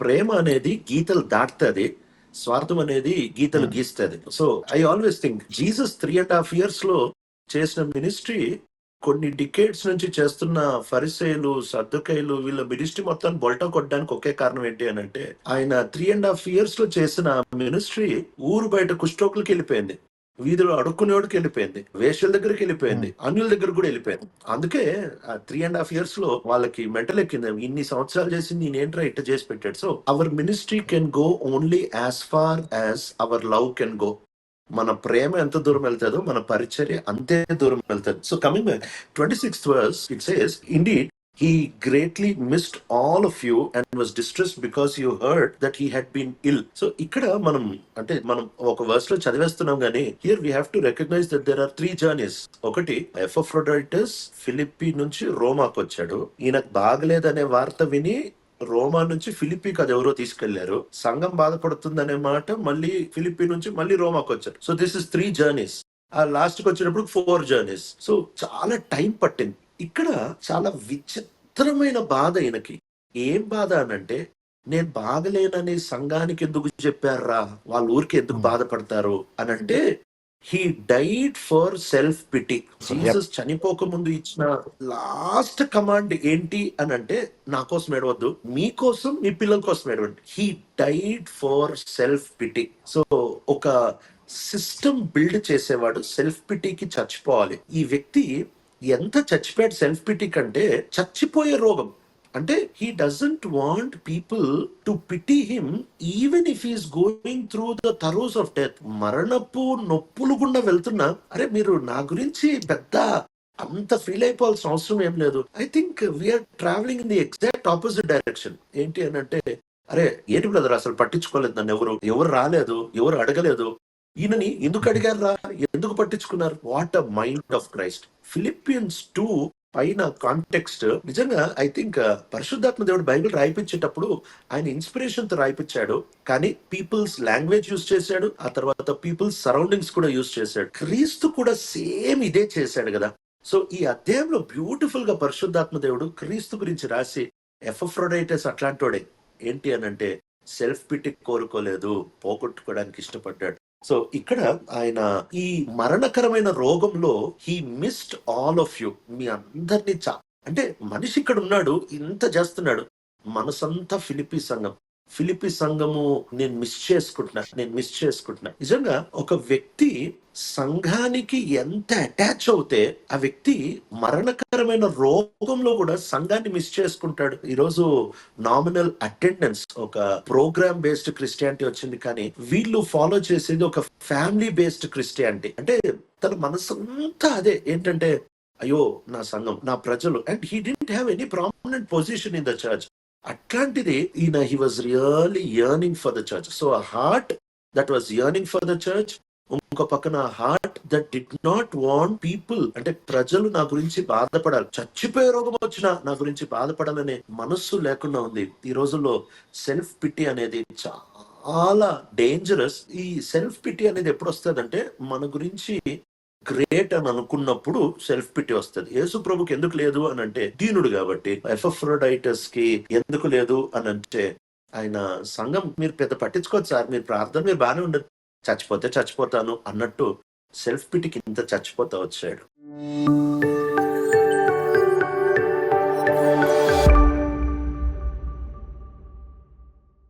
ప్రేమ అనేది గీతలు దాటుతుంది స్వార్థం అనేది గీతలు గీస్తుంది. So I always think Jesus three and half ఇయర్స్లో చేసిన మినిస్ట్రీ కొన్ని డికేట్స్ నుంచి చేస్తున్న ఫరిసేలు సర్దుకైలు వీళ్ళ మినిస్ట్రీ మొత్తం బొల్టా కొట్టడానికి ఒకే కారణం ఏంటి అని అంటే ఆయన త్రీ అండ్ హాఫ్ ఇయర్స్లో చేసిన మినిస్ట్రీ ఊరు బయట కుష్ఠోకులకి వెళ్ళిపోయింది. వీధిలో అడుక్కునేవాడికి వెళ్ళిపోయింది వేషల దగ్గరికి వెళ్ళిపోయింది అన్యుల దగ్గర కూడా వెళ్ళిపోయింది. అందుకే త్రీ అండ్ హాఫ్ ఇయర్స్లో వాళ్ళకి మెంటల్ ఎక్కింది ఇన్ని సంవత్సరాలు చేసి నేనేంట్రా ఇట్ట చేసి పెట్టాడు. So our ministry can go only as far as our love can go మన ప్రేమ ఎంత దూరం వెళ్తుందో మన పరిచర్య అంతే దూరం వెళ్తుంది. So coming back twenty sixth verse it says indeed he greatly missed all of you and was distressed because you heard that he had been ill. So ఇక్కడ మనం అంటే మనం ఒక వర్స్లో చదివేస్తున్నాం కానీ here we have to recognize that there are three journeys ఒకటి Epaphroditus Philippi నుంచి రోమాకు వచ్చాడు ఈయనకు బాగలేదనే వార్త విని రోమా నుంచి ఫిలిప్పీకి అది ఎవరో తీసుకెళ్ళారు సంఘం బాధపడుతుందనే మాట మళ్ళీ ఫిలిప్పీ నుంచి మళ్ళీ రోమాకు వచ్చారు so this is three journeys ఆ లాస్ట్కి వచ్చినప్పుడు ఫోర్ జర్నీస్ సో చాలా టైం పట్టింది ఇక్కడ చాలా విచిత్రమైన బాధ ఈయనకి. ఏం బాధ అనంటే నేను బాగలేనని సంఘానికి ఎందుకు చెప్పారా? వాళ్ళ ఊరికి ఎందుకు బాధపడతారు? అని అంటే he died for self pity. Jesus చనిపోక ముందు ఇచ్చిన లాస్ట్ కమాండ్ ఏంటి? అని అంటే నా కోసం ఏడవద్దు. మీకోసం మీ పిల్లల కోసం ఏడవండి. He died for self pity. So ఒక సిస్టమ్ బిల్డ్ చేసేవాడు సెల్ఫ్ పిటికి చచ్చిపోవాలి. ఈ వ్యక్తి ఎంత చచ్చిపోయాడు సెల్ఫ్ పిటిక్ కంటే చచ్చిపోయే రోగం. అంటే he doesn't want people to pity him even if is going through the throes of death మరణపు నొప్పులు గుండా వెళ్తున్నా అరే మీరు నా గురించి పెద్ద అంత ఫీల్ అయిపోవాల్సిన అవసరం ఏం లేదు. I think we are travelling in the exact opposite direction ఏంటి అని అంటే అరే ఏంటి బ్రదర్ అసలు పట్టించుకోలేదు నన్ను ఎవరు ఎవరు రాలేదు ఎవరు అడగలేదు. ఈయనని ఎందుకు అడిగారా ఎందుకు పట్టించుకున్నారు? What a mind of Christ Philippians two పైన కాంటెక్స్ట్ నిజంగా ఐ థింక్ uh, పరిశుద్ధాత్మ దేవుడు బైబిల్ రాయిపించేటప్పుడు ఆయన ఇన్స్పిరేషన్తో రాయిపించాడు. కానీ పీపుల్స్ లాంగ్వేజ్ యూస్ చేశాడు. ఆ తర్వాత పీపుల్స్ సరౌండింగ్స్ కూడా యూస్ చేశాడు. క్రీస్తు కూడా సేమ్ ఇదే చేశాడు కదా. సో ఈ అధ్యాయంలో బ్యూటిఫుల్గా పరిశుద్ధాత్మ దేవుడు క్రీస్తు గురించి రాసి ఎఫ్ఎఫ్రోడైటస్ అట్లాంటోడే ఏంటి అని అంటే సెల్ఫ్ పిటిక్ కోరుకోలేదు పోగొట్టుకోవడానికి ఇష్టపడ్డాడు. సో ఇక్కడ ఆయన ఈ మరణకరమైన రోగంలో he missed all of you మీ అందరినీ చా అంటే మనిషి ఇక్కడ ఉన్నాడు ఇంత చేస్తున్నాడు. మనసంతా ఫిలిపీ సంఘం. ఫిలిపి సంఘము నేను మిస్ చేసుకుంటున్నా నేను మిస్ చేసుకుంటున్నా. నిజంగా ఒక వ్యక్తి సంఘానికి ఎంత అటాచ్ అవుతే ఆ వ్యక్తి మరణకరమైన రోగంలో కూడా సంఘాన్ని మిస్ చేసుకుంటాడు. ఈరోజు నామినల్ అటెండెన్స్ ఒక ప్రోగ్రామ్ బేస్డ్ క్రిస్టియానిటీ వచ్చింది కానీ వీళ్ళు ఫాలో చేసేది ఒక ఫ్యామిలీ బేస్డ్ క్రిస్టియానిటీ అంటే తన మనసంతా అదే. ఏంటంటే అయ్యో నా సంఘం నా ప్రజలు. And he didn't have any prominent position in the church అట్లాంటిది ఈయన he was really yearning for the church so ఆ heart that was yearning for the church ఇంకో పక్కన heart that did not want people అంటే ప్రజలు నా గురించి బాధపడాలి. చచ్చిపోయే రోగం వచ్చినా నా గురించి బాధపడాలనే మనస్సు లేకుండా ఉంది. ఈ రోజుల్లో సెల్ఫ్ పిట్టి అనేది చాలా డేంజరస్ ఈ సెల్ఫ్ పిటి అనేది ఎప్పుడు వస్తుందంటే మన గురించి గ్రేట్ అని అనుకున్నప్పుడు సెల్ఫ్ పిటి వస్తుంది. యేసు ప్రభుకి ఎందుకు లేదు అని అంటే దీనుడు కాబట్టి ఎఫ్రోడైటస్కి ఎందుకు లేదు అని అంటే ఆయన సంఘం మీరు పెద్ద పట్టించుకోవచ్చు సార్ మీరు ప్రార్థన మీరు బాగానే ఉండదు చచ్చిపోతే చచ్చిపోతాను అన్నట్టు సెల్ఫ్ పిటికి ఇంత చచ్చిపోతా వచ్చాడు.